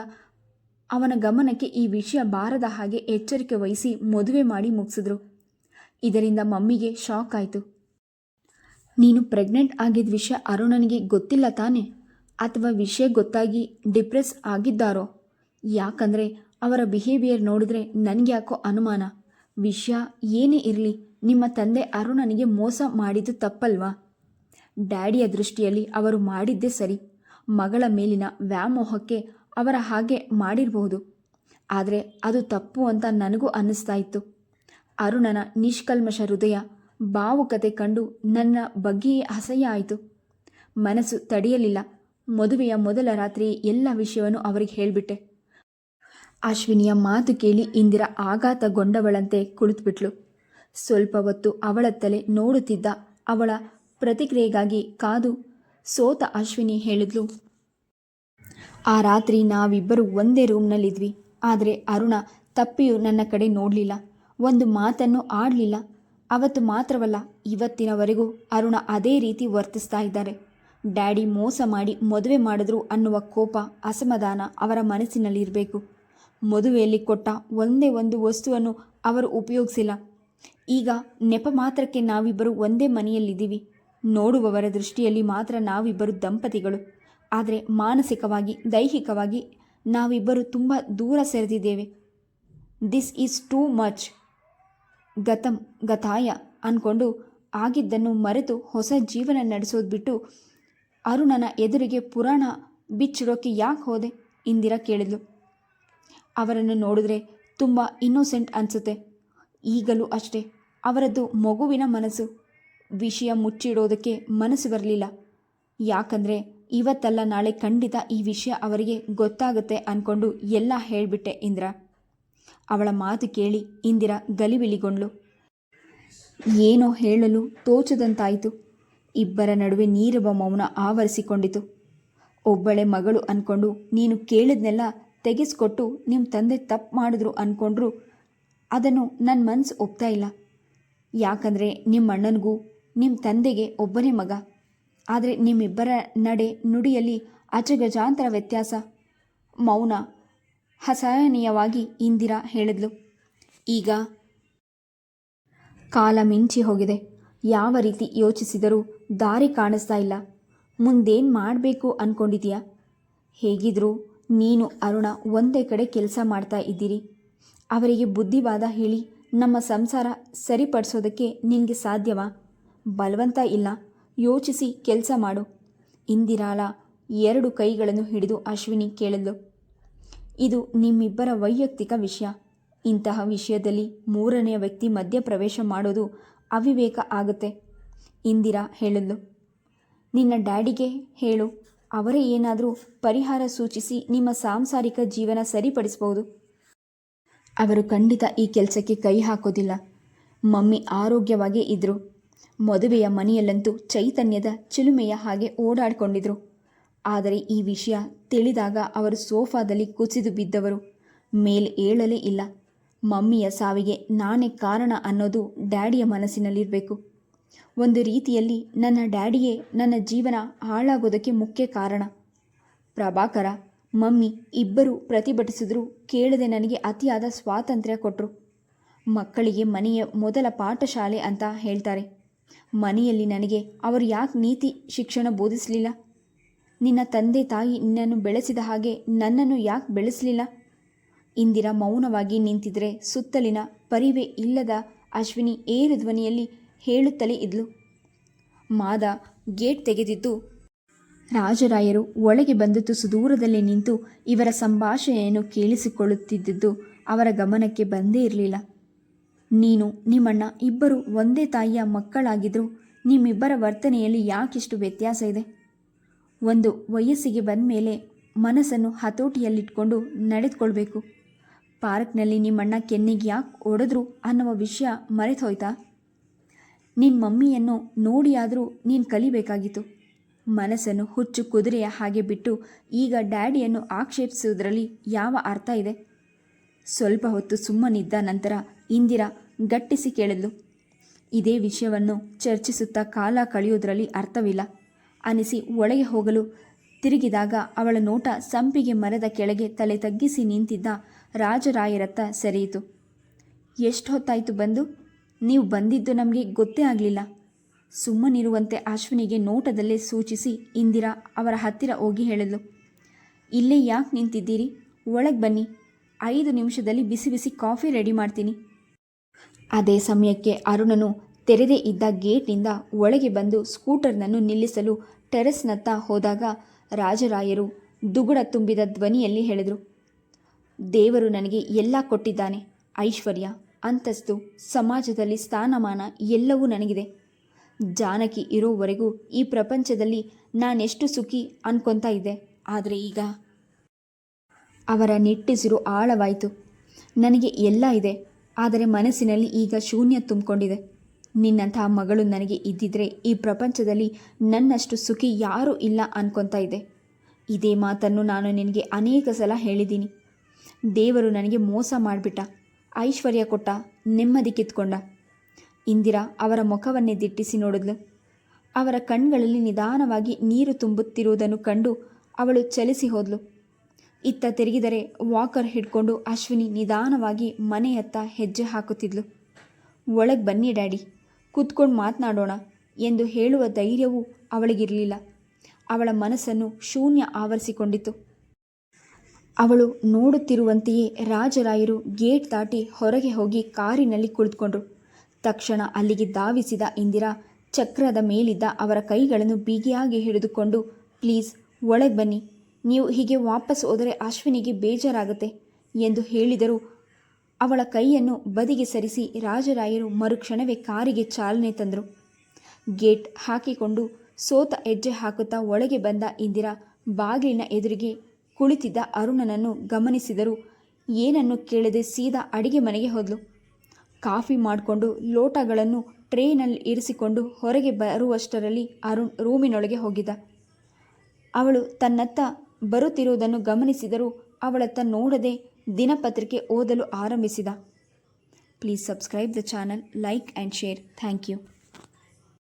ಅವನ ಗಮನಕ್ಕೆ ಈ ವಿಷಯ ಬಾರದ ಹಾಗೆ ಎಚ್ಚರಿಕೆ ವಹಿಸಿ ಮದುವೆ ಮಾಡಿ ಮುಗಿಸಿದ್ರು. ಇದರಿಂದ ಮಮ್ಮಿಗೆ ಶಾಕ್ ಆಯಿತು. ನೀನು ಪ್ರೆಗ್ನೆಂಟ್ ಆಗಿದ್ದ ವಿಷಯ ಅರುಣನಿಗೆ ಗೊತ್ತಿಲ್ಲ ತಾನೆ? ಅಥವಾ ವಿಷಯ ಗೊತ್ತಾಗಿ ಡಿಪ್ರೆಸ್ ಆಗಿದ್ದಾರೋ? ಯಾಕಂದರೆ ಅವರ ಬಿಹೇವಿಯರ್ ನೋಡಿದ್ರೆ ನನಗೆ ಯಾಕೋ ಅನುಮಾನ. ವಿಷಯ ಏನೇ ಇರಲಿ, ನಿಮ್ಮ ತಂದೆ ಅರುಣನಿಗೆ ಮೋಸ ಮಾಡಿದ್ದು ತಪ್ಪಲ್ವಾ? ಡ್ಯಾಡಿಯ ದೃಷ್ಟಿಯಲ್ಲಿ ಅವರು ಮಾಡಿದ್ದೇ ಸರಿ. ಮಗಳ ಮೇಲಿನ ವ್ಯಾಮೋಹಕ್ಕೆ ಅವರ ಹಾಗೆ ಮಾಡಿರಬಹುದು. ಆದರೆ ಅದು ತಪ್ಪು ಅಂತ ನನಗೂ ಅನ್ನಿಸ್ತಾ ಇತ್ತು. ಅರುಣನ ನಿಷ್ಕಲ್ಮಶ ಹೃದಯ ಭಾವುಕತೆ ಕಂಡು ನನ್ನ ಬಗ್ಗೆಯೇ ಅಸಹ್ಯ ಆಯಿತು. ಮನಸ್ಸು ತಡೆಯಲಿಲ್ಲ. ಮದುವೆಯ ಮೊದಲ ರಾತ್ರಿ ಎಲ್ಲ ವಿಷಯವನ್ನು ಅವರಿಗೆ ಹೇಳಿಬಿಟ್ಟೆ. ಅಶ್ವಿನಿಯ ಮಾತು ಕೇಳಿ ಇಂದಿರಾ ಆಘಾತಗೊಂಡವಳಂತೆ ಕುಳಿತುಬಿಟ್ಲು. ಸ್ವಲ್ಪ ಹೊತ್ತು ಅವಳತ್ತಲೇ ನೋಡುತ್ತಿದ್ದ ಅವಳ ಪ್ರತಿಕ್ರಿಯೆಗಾಗಿ ಕಾದು ಸೋತ ಅಶ್ವಿನಿ ಹೇಳಿದ್ಲು, ಆ ರಾತ್ರಿ ನಾವಿಬ್ಬರು ಒಂದೇ ರೂಮ್ನಲ್ಲಿದ್ವಿ ಆದರೆ ಅರುಣ ತಪ್ಪಿಯೂ ನನ್ನ ಕಡೆ ನೋಡಲಿಲ್ಲ. ಒಂದು ಮಾತನ್ನು ಆಡಲಿಲ್ಲ. ಅವತ್ತು ಮಾತ್ರವಲ್ಲ, ಇವತ್ತಿನವರೆಗೂ ಅರುಣ ಅದೇ ರೀತಿ ವರ್ತಿಸ್ತಾ ಇದ್ದಾರೆ. ಡ್ಯಾಡಿ ಮೋಸ ಮಾಡಿ ಮದುವೆ ಮಾಡಿದ್ರು ಅನ್ನುವ ಕೋಪ, ಅಸಮಾಧಾನ ಅವರ ಮನಸ್ಸಿನಲ್ಲಿರಬೇಕು. ಮದುವೆಯಲ್ಲಿ ಕೊಟ್ಟ ಒಂದೇ ಒಂದು ವಸ್ತುವನ್ನು ಅವರು ಉಪಯೋಗಿಸಿಲ್ಲ. ಈಗ ನೆಪ ಮಾತ್ರಕ್ಕೆ ನಾವಿಬ್ಬರು ಒಂದೇ ಮನೆಯಲ್ಲಿದ್ದೀವಿ. ನೋಡುವವರ ದೃಷ್ಟಿಯಲ್ಲಿ ಮಾತ್ರ ನಾವಿಬ್ಬರು ದಂಪತಿಗಳು. ಆದರೆ ಮಾನಸಿಕವಾಗಿ, ದೈಹಿಕವಾಗಿ ನಾವಿಬ್ಬರು ತುಂಬ ದೂರ ಸೆರೆದಿದ್ದೇವೆ. ದಿಸ್ ಈಸ್ ಟೂ ಮಚ್ ಗತಂ, ಗತಾಯ ಅಂದ್ಕೊಂಡು ಆಗಿದ್ದನ್ನು ಮರೆತು ಹೊಸ ಜೀವನ ನಡೆಸೋದು ಬಿಟ್ಟು ಅರುಣನ ಎದುರಿಗೆ ಪುರಾಣ ಬಿಚ್ಚಿಡೋಕೆ ಯಾಕೆ ಹೋದೆ? ಇಂದಿರಾ ಕೇಳಿದ್ಲು. ಅವರನ್ನು ನೋಡಿದ್ರೆ ತುಂಬ ಇನ್ನೋಸೆಂಟ್ ಅನಿಸುತ್ತೆ. ಈಗಲೂ ಅಷ್ಟೇ. ಅವರದ್ದು ಮಗುವಿನ ಮನಸ್ಸು. ವಿಷಯ ಮುಚ್ಚಿಡೋದಕ್ಕೆ ಮನಸ್ಸು ಬರಲಿಲ್ಲ. ಯಾಕಂದರೆ ಇವತ್ತಲ್ಲ ನಾಳೆ ಖಂಡಿತ ಈ ವಿಷಯ ಅವರಿಗೆ ಗೊತ್ತಾಗುತ್ತೆ ಅಂದ್ಕೊಂಡು ಎಲ್ಲ ಹೇಳಿಬಿಟ್ಟೆ ಇಂದ್ರ. ಅವಳ ಮಾತು ಕೇಳಿ ಇಂದಿರ ಗಲಿಬಿಲಿಗೊಂಡ್ಳು ಏನೋ ಹೇಳಲು ತೋಚದಂತಾಯಿತು. ಇಬ್ಬರ ನಡುವೆ ನೀರವ ಮೌನ ಆವರಿಸಿಕೊಂಡಿತು. ಒಬ್ಬಳೆ ಮಗಳು ಅಂದ್ಕೊಂಡು ನೀನು ಕೇಳಿದ್ನೆಲ್ಲ ತೆಗೆಸ್ಕೊಟ್ಟು ನಿಮ್ಮ ತಂದೆ ತಪ್ಪು ಮಾಡಿದ್ರು ಅಂದ್ಕೊಂಡ್ರು ಅದನ್ನು ನನ್ನ ಮನಸ್ಸು ಒಪ್ತಾ ಇಲ್ಲ. ಯಾಕಂದರೆ ನಿಮ್ಮ ಅಣ್ಣನಿಗೂ ನಿಮ್ಮ ತಂದೆಗೆ ಒಬ್ಬನೇ ಮಗ. ಆದರೆ ನಿಮ್ಮಿಬ್ಬರ ನಡೆ ನುಡಿಯಲ್ಲಿ ಅಜಗಜಾಂತರ ವ್ಯತ್ಯಾಸ. ಮೌನ ಅಸಹನೀಯವಾಗಿ ಇಂದಿರಾ ಹೇಳಿದ್ಲು. ಈಗ ಕಾಲ ಮಿಂಚಿ ಹೋಗಿದೆ. ಯಾವ ರೀತಿ ಯೋಚಿಸಿದರೂ ದಾರಿ ಕಾಣಿಸ್ತಾ ಇಲ್ಲ. ಮುಂದೇನು ಮಾಡಬೇಕು ಅಂದ್ಕೊಂಡಿದೀಯಾ ಹೇಗಿದ್ರೂ ನೀನು ಅರುಣ ಒಂದೇ ಕಡೆ ಕೆಲಸ ಮಾಡ್ತಾ ಇದ್ದೀರಿ. ಅವರಿಗೆ ಬುದ್ಧಿವಾದ ಹೇಳಿ ನಮ್ಮ ಸಂಸಾರ ಸರಿಪಡಿಸೋದಕ್ಕೆ ನಿನಗೆ ಸಾಧ್ಯವಾ? ಬಲವಂತ ಇಲ್ಲ. ಯೋಚಿಸಿ ಕೆಲಸ ಮಾಡು. ಇಂದಿರಾಲ ಎರಡು ಕೈಗಳನ್ನು ಹಿಡಿದು ಅಶ್ವಿನಿ ಕೇಳಿದ್ಲು. ಇದು ನಿಮ್ಮಿಬ್ಬರ ವೈಯಕ್ತಿಕ ವಿಷಯ. ಇಂತಹ ವಿಷಯದಲ್ಲಿ ಮೂರನೆಯ ವ್ಯಕ್ತಿ ಮಧ್ಯಪ್ರವೇಶ ಮಾಡೋದು ಅವಿವೇಕ ಆಗುತ್ತೆ. ಇಂದಿರಾ ಹೇಳಿದ್ಲು ನಿನ್ನ ಡ್ಯಾಡಿಗೆ ಹೇಳು, ಅವರೇ ಏನಾದರೂ ಪರಿಹಾರ ಸೂಚಿಸಿ ನಿಮ್ಮ ಸಾಂಸಾರಿಕ ಜೀವನ ಸರಿಪಡಿಸಬಹುದು ಅವರು ಖಂಡಿತ ಈ ಕೆಲಸಕ್ಕೆ ಕೈ ಹಾಕೋದಿಲ್ಲ. ಮಮ್ಮಿ ಆರೋಗ್ಯವಾಗೇ ಇದ್ದರು ಮದುವೆಯ ಮನೆಯಲ್ಲಂತೂ ಚೈತನ್ಯದ ಚಿಲುಮೆಯ ಹಾಗೆ ಓಡಾಡಿಕೊಂಡಿದ್ರು. ಆದರೆ ಈ ವಿಷಯ ತಿಳಿದಾಗ ಅವರು ಸೋಫಾದಲ್ಲಿ ಕುಸಿದು ಬಿದ್ದವರು. ಮೇಲೆ ಏಳಲೇ ಇಲ್ಲ. ಮಮ್ಮಿಯ ಸಾವಿಗೆ ನಾನೇ ಕಾರಣ ಅನ್ನೋದು ಡ್ಯಾಡಿಯ ಮನಸ್ಸಿನಲ್ಲಿರಬೇಕು. ಒಂದು ರೀತಿಯಲ್ಲಿ ನನ್ನ ಡ್ಯಾಡಿಯೇ ನನ್ನ ಜೀವನ ಹಾಳಾಗೋದಕ್ಕೆ ಮುಖ್ಯ ಕಾರಣ. ಪ್ರಭಾಕರ, ಮಮ್ಮಿ ಇಬ್ಬರು ಪ್ರತಿಭಟಿಸಿದ್ರು ಕೇಳದೆ ನನಗೆ ಅತಿಯಾದ ಸ್ವಾತಂತ್ರ್ಯ ಕೊಟ್ಟರು ಮಕ್ಕಳಿಗೆ ಮನೆಯ ಮೊದಲ ಪಾಠಶಾಲೆ ಅಂತ ಹೇಳ್ತಾರೆ. ಮನೆಯಲ್ಲಿ ನನಗೆ ಅವರು ಯಾಕೆ ನೀತಿ ಶಿಕ್ಷಣ ಬೋಧಿಸಲಿಲ್ಲ? ನಿನ್ನ ತಂದೆ ತಾಯಿ ನಿನ್ನನ್ನು ಬೆಳೆಸಿದ ಹಾಗೆ ನನ್ನನ್ನು ಯಾಕೆ ಬೆಳೆಸಲಿಲ್ಲ? ಇಂದಿರ ಮೌನವಾಗಿ ನಿಂತಿದ್ರೆ ಸುತ್ತಲಿನ ಪರಿವೆ ಇಲ್ಲದ ಅಶ್ವಿನಿ ಏರು ಧ್ವನಿಯಲ್ಲಿ ಹೇಳುತ್ತಲೇ ಇದ್ಲು. ಮಾದ ಗೇಟ್ ತೆಗೆದಿದ್ದು ರಾಜರಾಯರು ಒಳಗೆ ಬಂದು ತುಸು ದೂರದಲ್ಲೇ ನಿಂತು ಇವರ ಸಂಭಾಷಣೆಯನ್ನು ಕೇಳಿಸಿಕೊಳ್ಳುತ್ತಿದ್ದುದು ಅವರ ಗಮನಕ್ಕೆ ಬಂದೇ ಇರಲಿಲ್ಲ. ನೀನು, ನಿಮ್ಮಣ್ಣ ಇಬ್ಬರು ಒಂದೇ ತಾಯಿಯ ಮಕ್ಕಳಾಗಿದ್ದರೂ ನಿಮ್ಮಿಬ್ಬರ ವರ್ತನೆಯಲ್ಲಿ ಯಾಕಿಷ್ಟು ವ್ಯತ್ಯಾಸ ಇದೆ? ಒಂದು ವಯಸ್ಸಿಗೆ ಬಂದ ಮೇಲೆ ಮನಸ್ಸನ್ನು ಹತೋಟಿಯಲ್ಲಿಟ್ಕೊಂಡು ನಡೆದುಕೊಳ್ಬೇಕು. ಪಾರ್ಕ್ನಲ್ಲಿ ನಿಮ್ಮಣ್ಣ ಕೆನ್ನಿಗೆ ಯಾಕೆ ಒಡೆದ್ರು ಅನ್ನುವ ವಿಷಯ ಮರೆತು ಹೋಯ್ತಾ ನಿನ್ನ ಮಮ್ಮಿಯನ್ನು ನೋಡಿಯಾದರೂ ನೀನು ಕಲಿಬೇಕಾಗಿತ್ತು. ಮನಸ್ಸನ್ನು ಹುಚ್ಚು ಕುದುರೆಯ ಹಾಗೆ ಬಿಟ್ಟು ಈಗ ಡ್ಯಾಡಿಯನ್ನು ಆಕ್ಷೇಪಿಸುವುದರಲ್ಲಿ ಯಾವ ಅರ್ಥ ಇದೆ? ಸ್ವಲ್ಪ ಹೊತ್ತು ಸುಮ್ಮನಿದ್ದ ನಂತರ ಇಂದಿರಾ ಗಟ್ಟಿಸಿ ಕೇಳಿದ್ಲು. ಇದೇ ವಿಷಯವನ್ನು ಚರ್ಚಿಸುತ್ತಾ ಕಾಲ ಕಳೆಯುವುದರಲ್ಲಿ ಅರ್ಥವಿಲ್ಲ. ಅನಿಸಿ ಒಳಗೆ ಹೋಗಲು ತಿರುಗಿದಾಗ ಅವಳ ನೋಟ ಸಂಪಿಗೆ ಮರದ ಕೆಳಗೆ ತಲೆ ತಗ್ಗಿಸಿ ನಿಂತಿದ್ದ ರಾಜರಾಯರತ್ತ ಸರಿಯಿತು. ಎಷ್ಟು ಹೊತ್ತಾಯಿತು ಬಂದು? ನೀವು ಬಂದಿದ್ದು ನಮಗೆ ಗೊತ್ತೇ ಆಗಲಿಲ್ಲ. ಸುಮ್ಮನಿರುವಂತೆ ಅಶ್ವಿನಿಗೆ ನೋಟದಲ್ಲೇ ಸೂಚಿಸಿ ಇಂದಿರಾ ಅವರ ಹತ್ತಿರ ಹೋಗಿ ಹೇಳಿದ್ಲು. ಇಲ್ಲೇ ಯಾಕೆ ನಿಂತಿದ್ದೀರಿ? ಒಳಗೆ ಬನ್ನಿ. ಐದು ನಿಮಿಷದಲ್ಲಿ ಬಿಸಿ ಬಿಸಿ ಕಾಫಿ ರೆಡಿ ಮಾಡ್ತೀನಿ. ಅದೇ ಸಮಯಕ್ಕೆ ಅರುಣನು ತೆರೆದೇ ಇದ್ದ ಗೇಟ್ನಿಂದ ಒಳಗೆ ಬಂದು ಸ್ಕೂಟರ್ನನ್ನು ನಿಲ್ಲಿಸಲು ಟೆರೆಸ್ನತ್ತ ಹೋದಾಗ ರಾಜರಾಯರು ದುಗುಡ ತುಂಬಿದ ಧ್ವನಿಯಲ್ಲಿ ಹೇಳಿದರು, ದೇವರು ನನಗೆ ಎಲ್ಲ ಕೊಟ್ಟಿದ್ದಾನೆ, ಐಶ್ವರ್ಯ, ಅಂತಸ್ತು, ಸಮಾಜದಲ್ಲಿ ಸ್ಥಾನಮಾನ ಎಲ್ಲವೂ ನನಗಿದೆ. ಜಾನಕಿ ಇರೋವರೆಗೂ ಈ ಪ್ರಪಂಚದಲ್ಲಿ ನಾನೆಷ್ಟು ಸುಖಿ ಅನ್ಕೊತಾ ಇದ್ದೆ, ಆದರೆ ಈಗ ಅವರ ನಿಟ್ಟಿಸಿರು ಆಳವಾಯಿತು. ನನಗೆ ಎಲ್ಲ ಇದೆ, ಆದರೆ ಮನಸ್ಸಿನಲ್ಲಿ ಈಗ ಶೂನ್ಯ ತುಂಬಿಕೊಂಡಿದೆ. ನಿನ್ನಂತಹ ಮಗಳು ನನಗೆ ಇದ್ದಿದ್ರೆ ಈ ಪ್ರಪಂಚದಲ್ಲಿ ನನ್ನಷ್ಟು ಸುಖಿ ಯಾರೂ ಇಲ್ಲ ಅನ್ಕೊತಾ ಇದೆ. ಇದೇ ಮಾತನ್ನು ನಾನು ನಿನಗೆ ಅನೇಕ ಸಲ ಹೇಳಿದ್ದೀನಿ. ದೇವರು ನನಗೆ ಮೋಸ ಮಾಡಿಬಿಟ್ಟ. ಐಶ್ವರ್ಯ ಕೊಟ್ಟ. ನೆಮ್ಮದಿ ಕಿತ್ಕೊಂಡ. ಇಂದಿರಾ ಅವರ ಮುಖವನ್ನೇ ದಿಟ್ಟಿಸಿ ನೋಡಿದ್ಲು. ಅವರ ಕಣ್ಗಳಲ್ಲಿ ನಿಧಾನವಾಗಿ ನೀರು ತುಂಬುತ್ತಿರುವುದನ್ನು ಕಂಡು ಅವಳು ಚಲಿಸಿ ಹೋದ್ಲು. ಇತ್ತ ತಿರುಗಿದರೆ ವಾಕರ್ ಹಿಡ್ಕೊಂಡು ಅಶ್ವಿನಿ ನಿಧಾನವಾಗಿ ಮನೆಯತ್ತ ಹೆಜ್ಜೆ ಹಾಕುತ್ತಿದ್ಲು. ಒಳಗೆ ಬನ್ನಿ, ಡ್ಯಾಡಿ. ಕೂತ್ಕೊಂಡು ಮಾತನಾಡೋಣ ಎಂದು ಹೇಳುವ ಧೈರ್ಯವೂ ಅವಳಿಗಿರಲಿಲ್ಲ. ಅವಳ ಮನಸ್ಸನ್ನು ಶೂನ್ಯ ಆವರಿಸಿಕೊಂಡಿತು ಅವಳು ನೋಡುತ್ತಿರುವಂತೆಯೇ ರಾಜರಾಯರು ಗೇಟ್ ದಾಟಿ ಹೊರಗೆ ಹೋಗಿ ಕಾರಿನಲ್ಲಿ ಕುಳಿತುಕೊಂಡ್ರು. ತಕ್ಷಣ ಅಲ್ಲಿಗೆ ಧಾವಿಸಿದ ಇಂದಿರಾ ಚಕ್ರದ ಮೇಲಿದ್ದ ಅವರ ಕೈಗಳನ್ನು ಬಿಗಿಯಾಗಿ ಹಿಡಿದುಕೊಂಡು, ಪ್ಲೀಸ್, ಒಳಗೆ ಬನ್ನಿ. ನೀವು ಹೀಗೆ ವಾಪಸ್ ಹೋದರೆ ಅಶ್ವಿನಿಗೆ ಬೇಜಾರಾಗುತ್ತೆ ಎಂದು ಹೇಳಿದರೂ ಅವಳ ಕೈಯನ್ನು ಬದಿಗೆ ಸರಿಸಿ ರಾಜರಾಯರು ಮರುಕ್ಷಣವೇ ಕಾರಿಗೆ ಚಾಲನೆ ತಂದರು. ಗೇಟ್ ಹಾಕಿಕೊಂಡು ಸೋತ ಹೆಜ್ಜೆ ಹಾಕುತ್ತಾ ಒಳಗೆ ಬಂದ ಇಂದಿರಾ ಬಾಗಿಲಿನ ಎದುರಿಗೆ ಕುಳಿತಿದ್ದ ಅರುಣನನ್ನು ಗಮನಿಸಿದರು. ಏನನ್ನು ಕೇಳದೆ ಸೀದಾ ಅಡಿಗೆ ಮನೆಗೆ ಹೋದಳು ಕಾಫಿ ಮಾಡಿಕೊಂಡು ಲೋಟಗಳನ್ನು ಟ್ರೇನಲ್ಲಿ ಇರಿಸಿಕೊಂಡು ಹೊರಗೆ ಬರುವಷ್ಟರಲ್ಲಿ ಅರುಣ್ ರೂಮಿನೊಳಗೆ ಹೋಗಿದ್ದ. ಅವಳು ತನ್ನತ್ತ ಬರುತ್ತಿರುವುದನ್ನು ಗಮನಿಸಿದರೂ ಅವಳತ್ತ ನೋಡದೆ ದಿನಪತ್ರಿಕೆ ಓದಲು ಆರಂಭಿಸಿದ. Please subscribe the channel like and share thank you